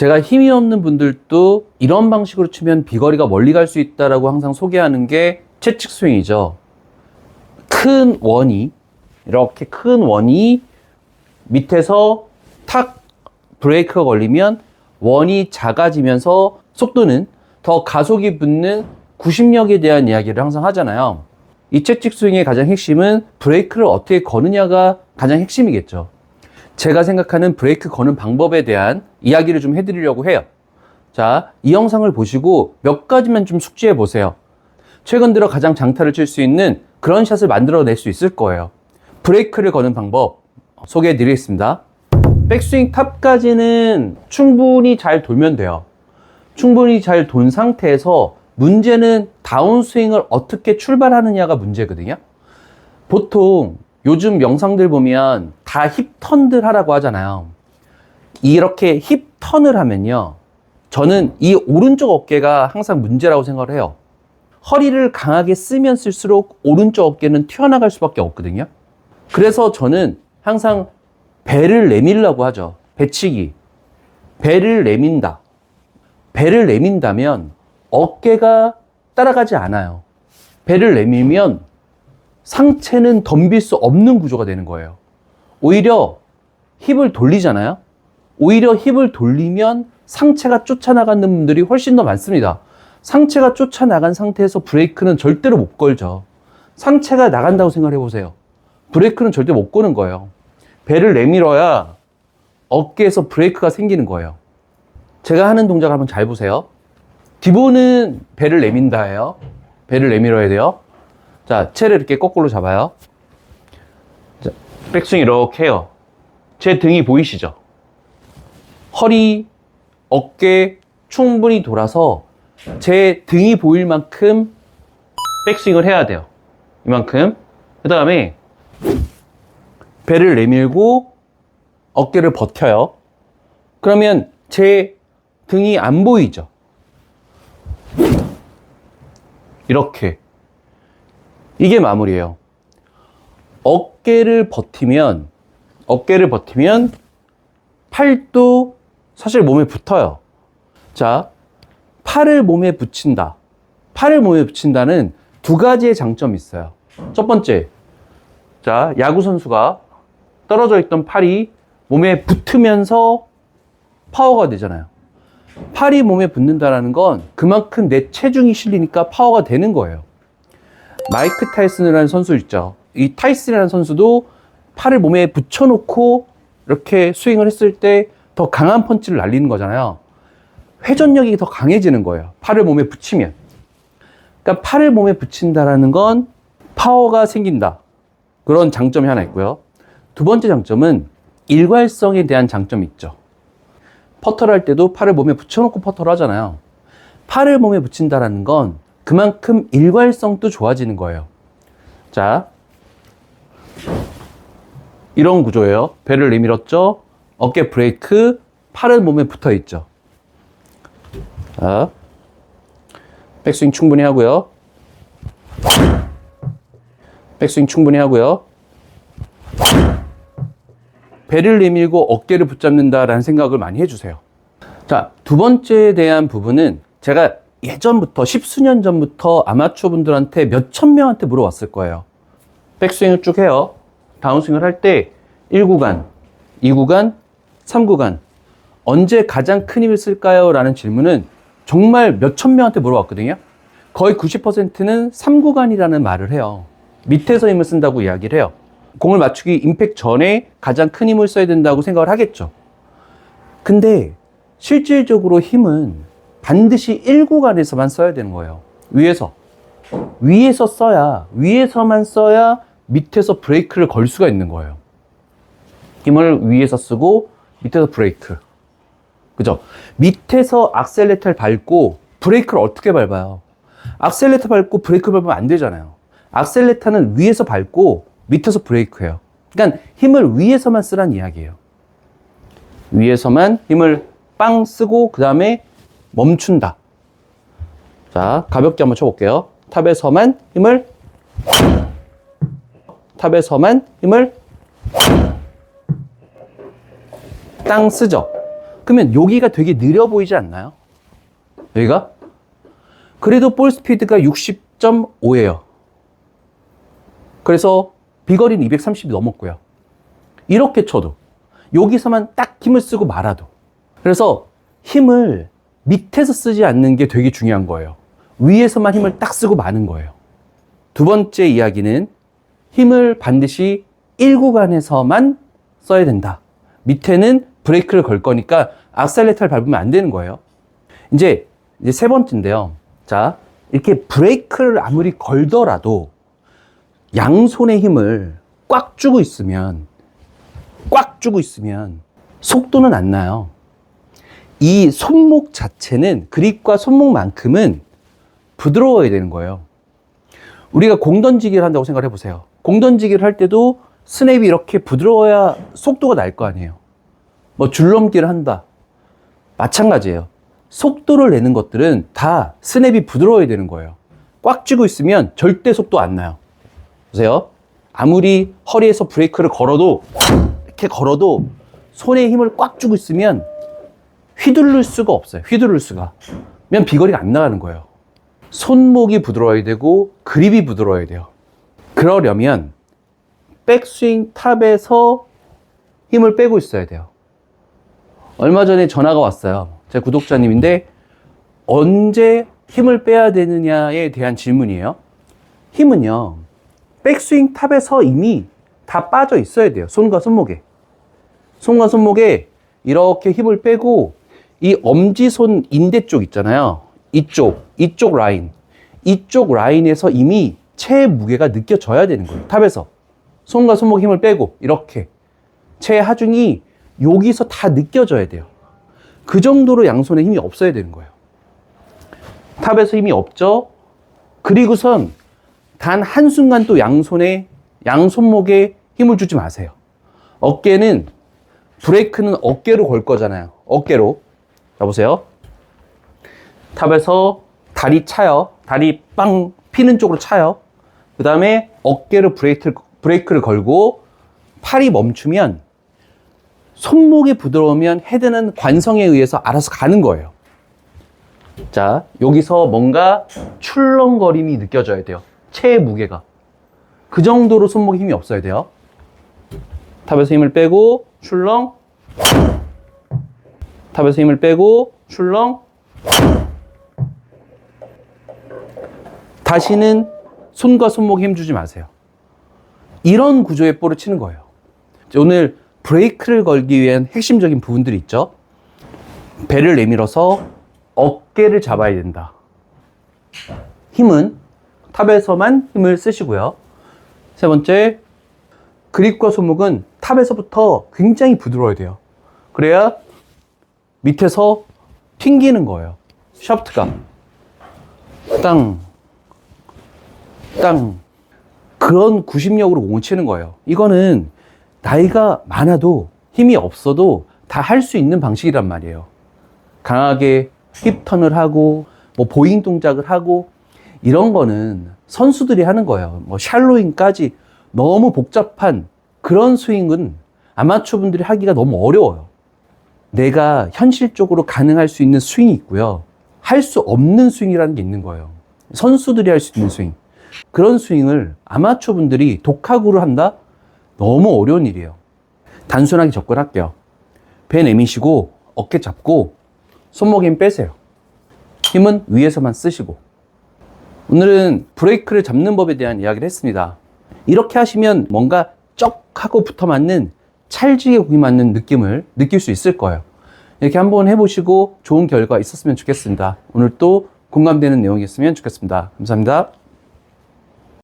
제가 힘이 없는 분들도 이런 방식으로 치면 비거리가 멀리 갈 수 있다라고 항상 소개하는 게 채찍 스윙이죠. 큰 원이 이렇게 큰 원이 밑에서 탁 브레이크가 걸리면 원이 작아지면서 속도는 더 가속이 붙는 구심력에 대한 이야기를 항상 하잖아요. 이 채찍 스윙의 가장 핵심은 브레이크를 어떻게 거느냐가 가장 핵심이겠죠. 제가 생각하는 브레이크 거는 방법에 대한 이야기를 좀 해드리려고 해요. 자, 이 영상을 보시고 몇 가지만 좀 숙지해 보세요. 최근 들어 가장 장타를 칠 수 있는 그런 샷을 만들어낼 수 있을 거예요. 브레이크를 거는 방법 소개해 드리겠습니다. 백스윙 탑까지는 충분히 잘 돌면 돼요. 충분히 잘 돈 상태에서 문제는 다운스윙을 어떻게 출발하느냐가 문제거든요. 보통 요즘 영상들 보면 다 힙턴들 하라고 하잖아요. 이렇게 힙턴을 하면요. 저는 이 오른쪽 어깨가 항상 문제라고 생각을 해요. 허리를 강하게 쓰면 쓸수록 오른쪽 어깨는 튀어나갈 수밖에 없거든요. 그래서 저는 항상 배를 내밀라고 하죠. 배치기. 배를 내민다. 배를 내민다면 어깨가 따라가지 않아요. 배를 내밀면 상체는 덤빌 수 없는 구조가 되는 거예요. 오히려 힙을 돌리잖아요. 오히려 힙을 돌리면 상체가 쫓아나가는 분들이 훨씬 더 많습니다. 상체가 쫓아나간 상태에서 브레이크는 절대로 못 걸죠. 상체가 나간다고 생각해 보세요. 브레이크는 절대 못 거는 거예요. 배를 내밀어야 어깨에서 브레이크가 생기는 거예요. 제가 하는 동작을 한번 잘 보세요. 디보는 배를 내민다예요. 배를 내밀어야 돼요. 자, 채를 이렇게 거꾸로 잡아요. 자, 백스윙 이렇게 해요. 제 등이 보이시죠? 허리, 어깨 충분히 돌아서 제 등이 보일 만큼 백스윙을 해야 돼요. 이만큼. 그 다음에 배를 내밀고 어깨를 버텨요. 그러면 제 등이 안 보이죠? 이렇게. 이게 마무리예요. 어깨를 버티면, 어깨를 버티면 팔도 사실 몸에 붙어요. 자, 팔을 몸에 붙인다. 팔을 몸에 붙인다는 두 가지의 장점이 있어요. 첫 번째, 자, 야구 선수가 떨어져 있던 팔이 몸에 붙으면서 파워가 되잖아요. 팔이 몸에 붙는다라는 건 그만큼 내 체중이 실리니까 파워가 되는 거예요. 마이크 타이슨이라는 선수 있죠. 이 타이슨이라는 선수도 팔을 몸에 붙여놓고 이렇게 스윙을 했을 때 더 강한 펀치를 날리는 거잖아요. 회전력이 더 강해지는 거예요. 팔을 몸에 붙이면. 그러니까 팔을 몸에 붙인다라는 건 파워가 생긴다. 그런 장점이 하나 있고요. 두 번째 장점은 일괄성에 대한 장점이 있죠. 퍼터를 할 때도 팔을 몸에 붙여놓고 퍼터를 하잖아요. 팔을 몸에 붙인다라는 건 그만큼 일괄성도 좋아지는 거예요. 자, 이런 구조예요. 배를 내밀었죠? 어깨 브레이크, 팔은 몸에 붙어 있죠. 자, 백스윙 충분히 하고요. 백스윙 충분히 하고요. 배를 내밀고 어깨를 붙잡는다라는 생각을 많이 해주세요. 자, 두 번째에 대한 부분은 제가 예전부터, 십수년 전부터 아마추어 분들한테 몇천 명한테 물어봤을 거예요. 백스윙을 쭉 해요. 다운스윙을 할 때 1구간, 2구간, 3구간, 언제 가장 큰 힘을 쓸까요? 라는 질문은 정말 몇천 명한테 물어봤거든요. 거의 90%는 3구간이라는 말을 해요. 밑에서 힘을 쓴다고 이야기를 해요. 공을 맞추기 임팩 전에 가장 큰 힘을 써야 된다고 생각을 하겠죠. 근데 실질적으로 힘은 반드시 1구간에서만 써야 되는 거예요. 위에서. 위에서 써야, 위에서만 써야 밑에서 브레이크를 걸 수가 있는 거예요. 힘을 위에서 쓰고 밑에서 브레이크. 그죠? 밑에서 악셀레터를 밟고 브레이크를 어떻게 밟아요? 악셀레터 밟고 브레이크 밟으면 안 되잖아요. 악셀레터는 위에서 밟고 밑에서 브레이크예요. 그러니까 힘을 위에서만 쓰란 이야기예요. 위에서만 힘을 빵 쓰고 그 다음에 멈춘다. 자, 가볍게 한번 쳐볼게요. 탑에서만 힘을 탑에서만 힘을 땅 쓰죠. 그 그러면 여기가 되게 느려 보이지 않나요? 여기가? 그래도 볼 스피드가 60.5예요. 그래서 비거리는 230이 넘었고요. 이렇게 쳐도 여기서만 딱 힘을 쓰고 말아도 그래서 힘을 밑에서 쓰지 않는 게 되게 중요한 거예요. 위에서만 힘을 딱 쓰고 마는 거예요. 두 번째 이야기는 힘을 반드시 1구간에서만 써야 된다. 밑에는 브레이크를 걸 거니까 악셀레터를 밟으면 안 되는 거예요. 이제, 이제 세 번째인데요. 자, 이렇게 브레이크를 아무리 걸더라도 양손의 힘을 꽉 주고 있으면, 꽉 주고 있으면 속도는 안 나요. 이 손목 자체는 그립과 손목만큼은 부드러워야 되는 거예요. 우리가 공 던지기를 한다고 생각을 해보세요. 공 던지기를 할 때도 스냅이 이렇게 부드러워야 속도가 날 거 아니에요. 뭐 줄넘기를 한다. 마찬가지예요. 속도를 내는 것들은 다 스냅이 부드러워야 되는 거예요. 꽉 쥐고 있으면 절대 속도 안 나요. 보세요. 아무리 허리에서 브레이크를 걸어도 이렇게 걸어도 손에 힘을 꽉 주고 있으면 휘두를 수가 없어요. 휘두를 수가. 면 비거리가 안 나가는 거예요. 손목이 부드러워야 되고 그립이 부드러워야 돼요. 그러려면 백스윙 탑에서 힘을 빼고 있어야 돼요. 얼마 전에 전화가 왔어요. 제 구독자님인데 언제 힘을 빼야 되느냐에 대한 질문이에요. 힘은요. 백스윙 탑에서 이미 다 빠져 있어야 돼요. 손과 손목에. 손과 손목에 이렇게 힘을 빼고 이 엄지손 인대 쪽 있잖아요. 이쪽, 이쪽 라인. 이쪽 라인에서 이미 체의 무게가 느껴져야 되는 거예요. 탑에서. 손과 손목 힘을 빼고 이렇게 체의 하중이 여기서 다 느껴져야 돼요. 그 정도로 양손에 힘이 없어야 되는 거예요. 탑에서 힘이 없죠? 그리고선 단 한순간 또 양손에, 양손목에 힘을 주지 마세요. 어깨는, 브레이크는 어깨로 걸 거잖아요. 어깨로. 자, 보세요. 탑에서 다리 차요. 다리 빵 피는 쪽으로 차요. 그 다음에 어깨로 브레이크를, 브레이크를 걸고 팔이 멈추면 손목이 부드러우면 헤드는 관성에 의해서 알아서 가는 거예요. 자, 여기서 뭔가 출렁거림이 느껴져야 돼요. 체의 무게가. 그 정도로 손목에 힘이 없어야 돼요. 탑에서 힘을 빼고 출렁. 탑에서 힘을 빼고 출렁. 다시는 손과 손목에 힘 주지 마세요. 이런 구조의 볼을 치는 거예요. 오늘 브레이크를 걸기 위한 핵심적인 부분들이 있죠. 배를 내밀어서 어깨를 잡아야 된다. 힘은 탑에서만 힘을 쓰시고요. 세 번째, 그립과 손목은 탑에서부터 굉장히 부드러워야 돼요. 그래야 밑에서 튕기는 거예요. 샤프트가. 땅, 땅. 그런 구심력으로 공을 치는 거예요. 이거는 나이가 많아도 힘이 없어도 다 할 수 있는 방식이란 말이에요. 강하게 힙턴을 하고 뭐 보잉 동작을 하고 이런 거는 선수들이 하는 거예요. 뭐 샬로잉까지 너무 복잡한 그런 스윙은 아마추어 분들이 하기가 너무 어려워요. 내가 현실적으로 가능할 수 있는 스윙이 있고요. 할 수 없는 스윙이라는 게 있는 거예요. 선수들이 할 수 있는 스윙. 그런 스윙을 아마추어 분들이 독학으로 한다? 너무 어려운 일이에요. 단순하게 접근할게요. 배 내미시고 어깨 잡고 손목에 힘 빼세요. 힘은 위에서만 쓰시고. 오늘은 브레이크를 잡는 법에 대한 이야기를 했습니다. 이렇게 하시면 뭔가 쩍 하고 붙어 맞는 찰지게 공이 맞는 느낌을 느낄 수 있을 거예요. 이렇게 한번 해보시고 좋은 결과 있었으면 좋겠습니다. 오늘 또 공감되는 내용이었으면 좋겠습니다. 감사합니다.